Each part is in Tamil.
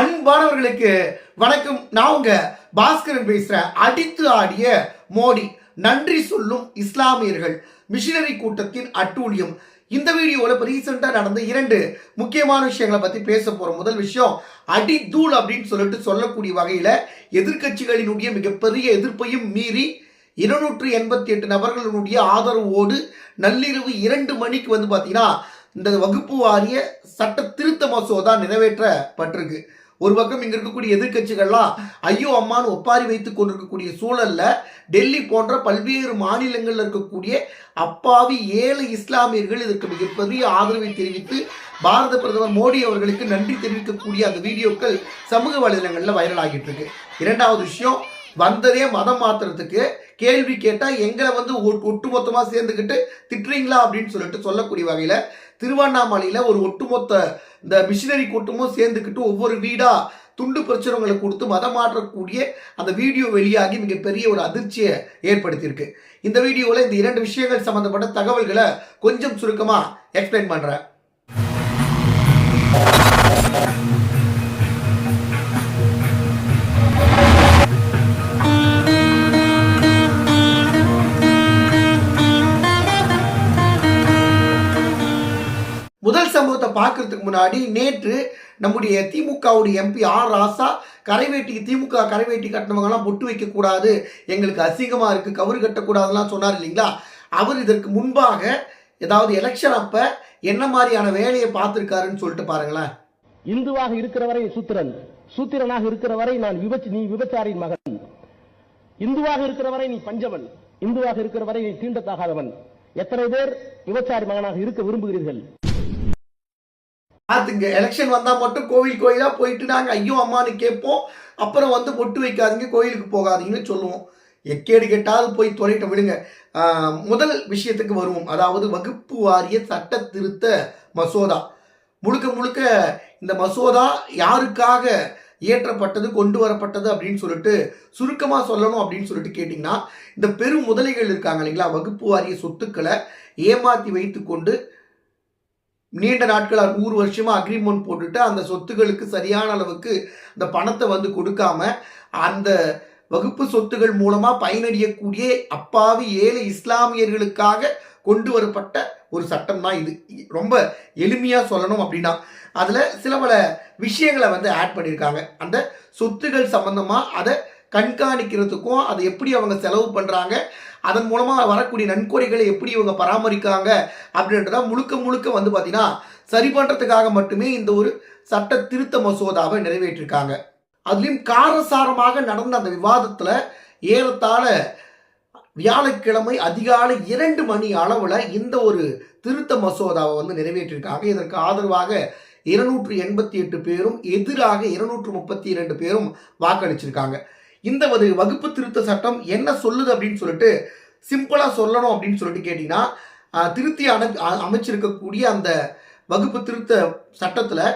அன்பானவர்களுக்கு வணக்கம். நான் உங்க பாஸ்கரன் பேசுற அடித்து ஆடிய மோடி. நன்றி சொல்லும் இஸ்லாமியர்கள். மிஷினரி கூட்டத்தின் அட்டூழியம். இந்த வீடியோவில் இப்போ ரீசெண்டாக நடந்த இரண்டு முக்கியமான விஷயங்களை பற்றி பேச போகிற முதல் விஷயம் அடித்தூள் அப்படின்னு சொல்லிட்டு சொல்லக்கூடிய வகையில் எதிர்க்கட்சிகளினுடைய மிகப்பெரிய எதிர்ப்பையும் மீறி இருநூற்று எண்பத்தி எட்டு நபர்களுடைய ஆதரவோடு நள்ளிரவு இரண்டு மணிக்கு வந்து பார்த்தீங்கன்னா இந்த வகுப்பு வாரிய சட்ட திருத்த மசோதா நிறைவேற்றப்பட்டிருக்கு. ஒரு பக்கம் இங்க இருக்கக்கூடிய எதிர்க்கட்சிகள்லாம் ஐயோ அம்மான்னு ஒப்பாரி வைத்துக் கொண்டிருக்கக்கூடிய சூழல்ல டெல்லி போன்ற பல்வேறு மாநிலங்கள்ல இருக்கக்கூடிய அப்பாவி ஏழை இஸ்லாமியர்கள் இதற்கு மிகப்பெரிய ஆதரவை தெரிவித்து பாரத பிரதமர் மோடி அவர்களுக்கு நன்றி தெரிவிக்கக்கூடிய அந்த வீடியோக்கள் சமூக வலைதளங்கள்ல வைரல் ஆகிட்டு இருக்கு. இரண்டாவது விஷயம் வந்ததே மதம் மாத்துறதுக்கு கேள்வி கேட்டால் எங்களை வந்து ஒட்டுமொத்தமாக சேர்ந்துக்கிட்டு திட்டுறீங்களா அப்படின்னு சொல்லிட்டு சொல்லக்கூடிய வகையில் திருவண்ணாமலையில் ஒரு ஒட்டுமொத்த இந்த மிஷினரி கூட்டமும் சேர்ந்துக்கிட்டு ஒவ்வொரு வீடாக துண்டு பிரச்சுரங்களை கொடுத்து மதம் மாற்றக்கூடிய அந்த வீடியோ வெளியாகி மிகப்பெரிய ஒரு அதிர்ச்சியை ஏற்படுத்தியிருக்கு. இந்த வீடியோவில் இந்த இரண்டு விஷயங்கள் சம்பந்தப்பட்ட தகவல்களை கொஞ்சம் சுருக்கமாக எக்ஸ்பிளைன் பண்ணுறேன் பார்க்கறதுக்கு முன்னாடி நேற்று நம்முடைய திமுகவுடைய எம்பி ஆர் ராசா கரைவேட்டிக்கு திமுக கரைவேட்டி கட்டினவங்கலாம் பொட்டு வைக்கக்கூடாது எங்களுக்கு அசிங்கமாக இருக்குது கவுரு கட்டக்கூடாதுலாம் சொன்னார் இல்லைங்களா? அவர் இதற்கு முன்பாக ஏதாவது எலெக்ஷன் அப்போ என்ன மாதிரியான வேலையை பார்த்துருக்காருன்னு சொல்லிட்டு பாருங்களேன். இந்துவாக இருக்கிற வரை சூத்திரன் சூத்திரனாக இருக்கிற வரை நான் விபச்சி நீ விபச்சாரின் மகன். இந்துவாக இருக்கிற வரை நீ பஞ்சவன் இந்துவாக இருக்கிற வரை நீ தீண்டத்தாகாதவன். எத்தனை பேர் விபச்சாரி மகனாக இருக்க விரும்புகிறீர்கள்? பார்த்துங்க எலெக்ஷன் வந்தால் மட்டும் கோவில் கோயிலாக போயிட்டு நாங்கள் ஐயோ அம்மான்னு கேட்போம். அப்புறம் வந்து பொட்டு வைக்காதீங்க கோயிலுக்கு போகாதீங்கன்னு சொல்லுவோம். எக்கேடு கேட்டால் போய் தொலைட்ட விடுங்க. முதல் விஷயத்துக்கு வருவோம். அதாவது வகுப்பு வாரிய சட்ட திருத்த மசோதா. முழுக்க முழுக்க இந்த மசோதா யாருக்காக இயற்றப்பட்டது கொண்டு வரப்பட்டது அப்படின்னு சொல்லிட்டு சுருக்கமாக சொல்லணும் அப்படின்னு சொல்லிட்டு கேட்டிங்கன்னா இந்த பெரும் முதலைகள் இருக்காங்க இல்லைங்களா வகுப்பு வாரிய சொத்துக்களை ஏமாற்றி வைத்துக்கொண்டு நீண்ட நாட்களாக நூறு வருஷமாக அக்ரிமெண்ட் போட்டுட்டு அந்த சொத்துகளுக்கு சரியான அளவுக்கு அந்த பணத்தை வந்து கொடுக்காம அந்த வகுப்பு சொத்துகள் மூலமாக பயனடையக்கூடிய அப்பாவி ஏழை இஸ்லாமியர்களுக்காக கொண்டு வரப்பட்ட ஒரு சட்டம் தான் இது. ரொம்ப எளிமையாக சொல்லணும் அப்படின்னா அதில் சில பல விஷயங்களை வந்து ஆட் பண்ணியிருக்காங்க அந்த சொத்துகள் சம்மந்தமாக அதை கண்காணிக்கிறதுக்கும் அதை எப்படி அவங்க செலவு பண்ணுறாங்க அதன் மூலமாக வரக்கூடிய நன்கொடைகளை எப்படி இவங்க பராமரிக்காங்க அப்படின்றத முழுக்க முழுக்க வந்து பார்த்தீங்கன்னா சரி பண்ணுறதுக்காக மட்டுமே இந்த ஒரு சட்ட திருத்த மசோதாவை நிறைவேற்றிருக்காங்க. அதுலேயும் காரசாரமாக நடந்த அந்த விவாதத்தில் ஏறத்தாழ வியாழக்கிழமை அதிகாலை இரண்டு மணி அளவில் இந்த ஒரு திருத்த மசோதாவை வந்து நிறைவேற்றிருக்காங்க. இதற்கு ஆதரவாக இருநூற்று எண்பத்தி எட்டு பேரும் எதிராக இருநூற்று முப்பத்தி இரண்டு பேரும் வாக்களிச்சிருக்காங்க. இந்த ஒரு வகுப்பு திருத்த சட்டம் என்ன சொல்லுது அப்படின்னு சொல்லிட்டு சிம்பிளாக சொல்லணும் அப்படின்னு சொல்லிட்டு கேட்டிங்கன்னா திருத்தி அணு அமைச்சிருக்கக்கூடிய அந்த வகுப்பு திருத்த சட்டத்தில்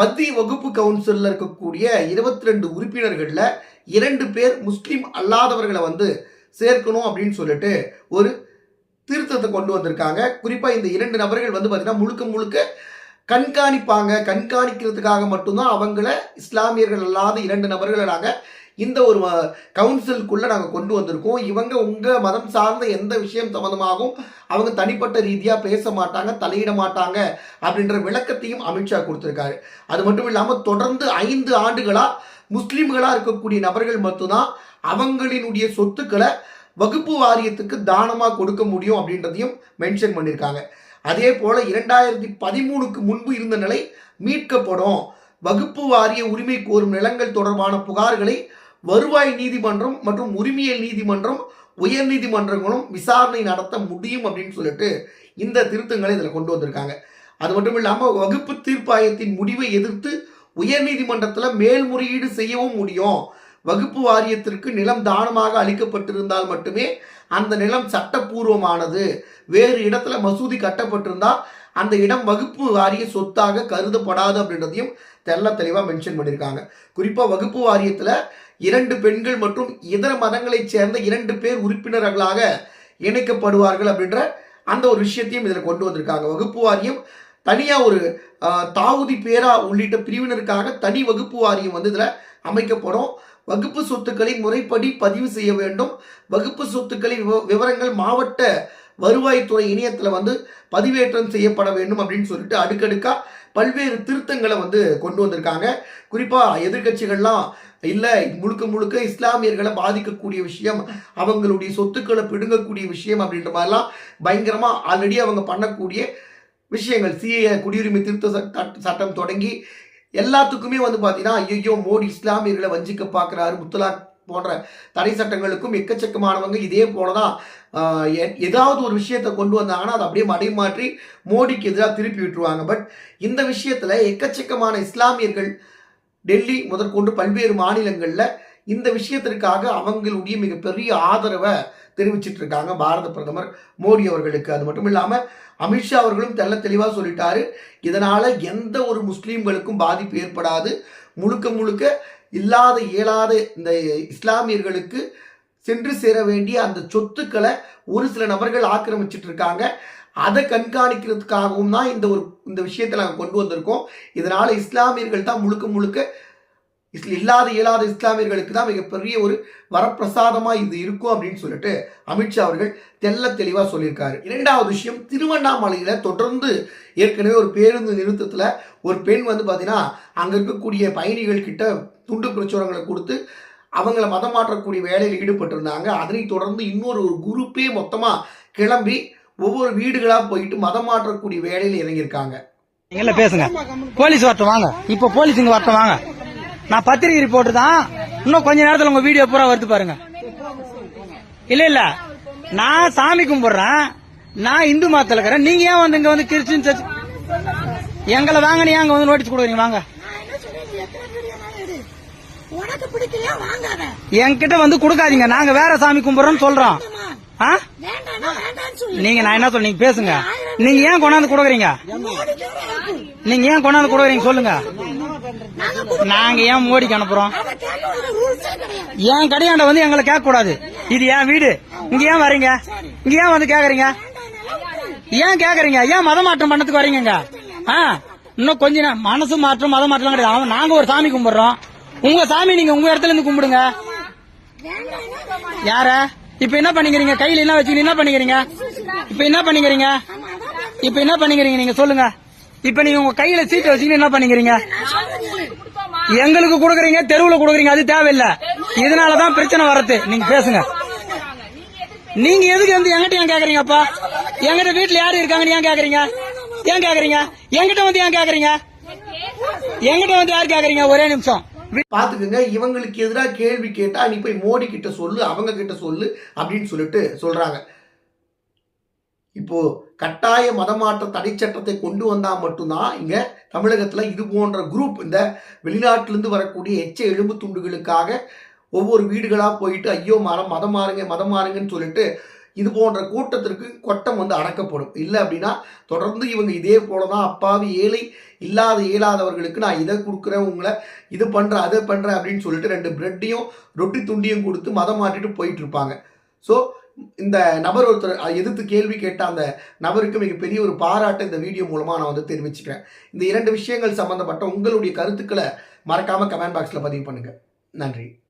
மத்திய வகுப்பு கவுன்சிலில் இருக்கக்கூடிய இருபத்தி ரெண்டு உறுப்பினர்களில் இரண்டு பேர் முஸ்லீம் அல்லாதவர்களை வந்து சேர்க்கணும் அப்படின்னு சொல்லிட்டு ஒரு திருத்தத்தை கொண்டு வந்திருக்காங்க. குறிப்பாக இந்த இரண்டு நபர்கள் வந்து பார்த்திங்கன்னா முழுக்க முழுக்க கண்காணிப்பாங்க. கண்காணிக்கிறதுக்காக மட்டும்தான் அவங்கள இஸ்லாமியர்கள் அல்லாத இரண்டு நபர்களை நாங்கள் இந்த ஒரு கவுன்சிலுக்குள்ளே நாங்கள் கொண்டு வந்திருக்கோம். இவங்க உங்கள் மதம் சார்ந்த எந்த விஷயம் சம்மந்தமாகவும் அவங்க தனிப்பட்ட ரீதியாக பேச மாட்டாங்க தலையிட மாட்டாங்க அப்படின்ற விளக்கத்தையும் அமித்ஷா கொடுத்துருக்காரு. அது மட்டும் இல்லாமல் தொடர்ந்து ஐந்து ஆண்டுகளாக முஸ்லீம்களாக இருக்கக்கூடிய நபர்கள் மட்டும்தான் அவங்களினுடைய சொத்துக்களை வகுப்பு வாரியத்துக்கு தானமாக கொடுக்க முடியும் அப்படின்றதையும் மென்ஷன் பண்ணியிருக்காங்க அதே போல் இரண்டாயிரத்தி பதிமூணுக்கு முன்பு இருந்த நிலை மீட்கப்படும். வகுப்பு வாரிய உரிமை கோரும் நிலங்கள் தொடர்பான புகார்களை வருவாய் நீதிமன்றம் மற்றும் உரிமையல் நீதிமன்றம் உயர் நீதிமன்றங்களும் விசாரணை நடத்த முடியும் அப்படின்னு சொல்லிட்டு இந்த திருத்தங்களை இதில் கொண்டு வந்திருக்காங்க. அது மட்டும் இல்லாமல் வகுப்பு தீர்ப்பாயத்தின் முடிவை எதிர்த்து உயர் நீதிமன்றத்தில் மேல்முறையீடு செய்யவும் முடியும். வகுப்பு வாரியத்திற்கு நிலம் தானமாக அளிக்கப்பட்டிருந்தால் மட்டுமே அந்த நிலம் சட்டப்பூர்வமானது. வேறு இடத்துல மசூதி கட்டப்பட்டிருந்தால் அந்த இடம் வகுப்பு வாரிய சொத்தாக கருதப்படாது அப்படின்றதையும் தெல்ல தெளிவாக மென்ஷன் பண்ணியிருக்காங்க குறிப்பாக வகுப்பு வாரியத்தில் இரண்டு பெண்கள் மற்றும் இதர மதங்களைச் சேர்ந்த இரண்டு பேர் உறுப்பினர்களாக இணைக்கப்படுவார்கள் அப்படின்ற அந்த ஒரு விஷயத்தையும் இதில் கொண்டு வந்திருக்காங்க. வகுப்பு வாரியம் தனியாக ஒரு தாவூதி பேரா உள்ளிட்ட பிரிவினருக்காக தனி வகுப்பு வாரியம் வந்து இதில் அமைக்கப்படும். வகுப்பு சொத்துக்களை முறைப்படி பதிவு செய்ய வேண்டும். வகுப்பு சொத்துக்களின் விவ- விவரங்கள் மாவட்ட வருவாய்த்துறை இணையத்தில் வந்து பதிவேற்றம் செய்யப்பட வேண்டும் அப்படின்னு சொல்லிட்டு அடுக்கடுக்காக பல்வேறு திருத்தங்களை வந்து கொண்டு வந்திருக்காங்க. குறிப்பாக எதிர்க்கட்சிகள்லாம் இல்லை முழுக்க முழுக்க இஸ்லாமியர்களை பாதிக்கக்கூடிய விஷயம் அவங்களுடைய சொத்துக்களை பிடுங்கக்கூடிய விஷயம் அப்படின்ற மாதிரிலாம் பயங்கரமாக ஆல்ரெடி அவங்க பண்ணக்கூடிய விஷயங்கள். சிஏ குடியுரிமை திருத்த சட்ட- சட்டம் தொடங்கி எல்லாத்துக்குமே வந்து பார்த்தீங்கன்னா ஐயோ மோடி இஸ்லாமியர்களை வஞ்சிக்க பார்க்குறாரு முத்தலாக் போன்ற தடை சட்டங்களுக்கும் எக்கச்சக்கமானவங்க இதே போல தான் எ- ஏதாவது ஒரு விஷயத்தை கொண்டு வந்தாங்கன்னா அதை அப்படியே மடைமாற்றி மோடிக்கு எதிராக திருப்பி விட்டுருவாங்க. பட் இந்த விஷயத்தில் எக்கச்சக்கமான இஸ்லாமியர்கள் டெல்லி முதற்கொண்டு பல்வேறு மாநிலங்களில் இந்த விஷயத்திற்காக அவங்களுடைய மிகப்பெரிய ஆதரவை தெரிவிச்சிட்டு இருக்காங்க பாரத பிரதமர் மோடி அவர்களுக்கு. அது மட்டும் இல்லாமல் அமித்ஷா அவர்களும் தெல்ல தெளிவாக சொல்லிட்டாரு. இதனால் எந்த ஒரு முஸ்லீம்களுக்கும் பாதிப்பு ஏற்படாது. முழுக்க முழுக்க இல்லாத இயலாத இந்த இஸ்லாமியர்களுக்கு சென்று சேர வேண்டிய அந்த சொத்துக்களை ஒரு சில நபர்கள் ஆக்கிரமிச்சிட்டு இருக்காங்க அதை கண்காணிக்கிறதுக்காகவும் தான் இந்த ஒரு இந்த விஷயத்தை நாங்கள் கொண்டு வந்திருக்கோம். இதனால் இஸ்லாமியர்கள் தான் முழுக்க முழுக்க இஸ்ல இல்லாத இயலாத இஸ்லாமியர்களுக்கு தான் மிகப்பெரிய ஒரு வரப்பிரசாதமாக இது இருக்கும் அப்படின்னு சொல்லிட்டு அமித்ஷா அவர்கள் தெல்ல தெளிவாக சொல்லியிருக்காரு. இரண்டாவது விஷயம் திருவண்ணாமலையில் தொடர்ந்து ஏற்கனவே ஒரு பேருந்து நிறுத்தத்தில் ஒரு பெண் வந்து பார்த்தீங்கன்னா அங்கே இருக்கக்கூடிய பயணிகள் கிட்ட துண்டு பிரச்சுரங்களை கொடுத்து அவங்கள மதம் மாற்றக்கூடிய வேலையில் ஈடுபட்டிருந்தாங்க. அதனைத் தொடர்ந்து இன்னொரு ஒரு குரூப்பே மொத்தமாக கிளம்பி ஒவ்வொரு வீடுகளாக போயிட்டு மதம் மாற்றக்கூடிய வேலையில் இறங்கியிருக்காங்க. நீங்கள பேசுங்க. போலீஸ் வரட்டும் வாங்க. இப்போ போலீஸ் இங்கே வரட்டும் வாங்க. நான் பத்திரிகை ரிப்போர்ட் தான். இன்னும் கொஞ்ச நேரத்தில் உங்க வீடியோ பூரா வருது பாருங்க. இல்ல இல்ல. நான் சாமி கும்பிடுறேன். நான் இந்து மதத்தில் இருக்கிறேன். நீங்க ஏன் வந்து இங்க வந்து கிறிஸ்டின் சர்ச் எங்களை வாங்க நீ அங்க வந்து நோட்டீஸ் கொடுக்குறீங்க? வாங்க. என்கிட்ட வந்து கொடுக்காதீங்க. நாங்க வேற சாமி கும்பிடுறோம்னு சொல்றோம். ஆ? நீங்க நான் என்ன சொல்ல நீங்க பேசுங்க. நீங்க ஏன் கொண்டாந்து கொடுக்குறீங்க? நீங்க ஏன் கொண்டாந்து கொடுக்குறீங்க? சொல்லுங்க. நாங்க ஏன் மோடிக்கு அனுப்புறோம்? ஏன் கடையாண்ட வந்து எங்களை கேட்க கூடாது. இது ஏன் வீடு. இங்க ஏன் வரீங்க? இங்க ஏன் வந்து கேக்குறீங்க? ஏன் கேக்குறீங்க? ஏன் மத மாற்றம் பண்ணதுக்கு வரீங்க ஆ? இன்னும் கொஞ்ச நேரம். மனசு மாற்றம் மத மாற்றம் கிடையாது. அவன் நாங்க ஒரு சாமி கும்பிடுறோம். உங்க சாமி நீங்க உங்க இடத்துல இருந்து கும்பிடுங்க. யார? இப்ப என்ன பண்ணிக்கிறீங்க? கையில என்ன வச்சு என்ன பண்ணிக்கிறீங்க? இப்ப என்ன பண்ணிக்கிறீங்க? இப்ப என்ன பண்ணிக்கிறீங்க? நீங்க சொல்லுங்க. இப்ப நீங்க உங்க கையில சீட்டு வச்சுக்கிட்டு என்ன பண்ணிக்கிறீங்க? எங்களுக்கு கொடுக்குறீங்க தெருவுல கொடுக்குறீங்க அது தேவையில்லை. இதனாலதான் பிரச்சனை வர்றது நீங்க பேசுங்க. நீங்க எதுக்கு வந்து என்கிட்ட ஏன் கேக்குறீங்கப்பா எங்கிட்ட வீட்டுல யாரு இருக்காங்கன்னு ஏன் கேக்குறீங்க? ஏன் கேக்குறீங்க? எங்கிட்ட வந்து ஏன் கேக்குறீங்க? என்கிட்ட வந்து யார் கேக்குறீங்க? ஒரே நிமிஷம். பார்த்துக்குங்க இவங்களுக்கு எதிராக கேள்வி கேட்டா நீ போய் மோடி கிட்ட சொல்லு அவங்க கிட்ட சொல்லு அப்படின்னு சொல்லிட்டு சொல்றாங்க. இப்போ கட்டாய மதமாற்ற தடை சட்டத்தை கொண்டு வந்தால் மட்டும்தான் இங்கே தமிழகத்தில் இது போன்ற குரூப் இந்த வெளிநாட்டிலிருந்து வரக்கூடிய எச்ச எலும்பு துண்டுகளுக்காக ஒவ்வொரு வீடுகளாக போயிட்டு ஐயோ மரம் மதம் மாறுங்க மதம் மாறுங்கன்னு சொல்லிட்டு இது போன்ற கூட்டத்திற்கு கொட்டம் வந்து அடக்கப்படும். இல்லை அப்படின்னா தொடர்ந்து இவங்க இதே போல தான் அப்பாவி ஏழை இல்லாத இயலாதவர்களுக்கு நான் இதை கொடுக்குறேன் உங்களை இது பண்ணுறேன் அதை பண்ணுறேன் அப்படின்னு சொல்லிட்டு ரெண்டு பிரெட்டையும் ரொட்டி துண்டியும் கொடுத்து மதம் மாட்டிட்டு போயிட்டு இருப்பாங்க. ஸோ இந்த நபர் ஒருத்தர் எதிர்த்து கேள்வி கேட்ட அந்த நபருக்கு மிகப்பெரிய ஒரு பாராட்டை இந்த வீடியோ மூலமாக நான் வந்து தெரிவிச்சுக்கிறேன். இந்த இரண்டு விஷயங்கள் சம்மந்தப்பட்ட உங்களுடைய கருத்துக்களை மறக்காமல் கமெண்ட் பாக்ஸில் பதிவு பண்ணுங்கள் நன்றி.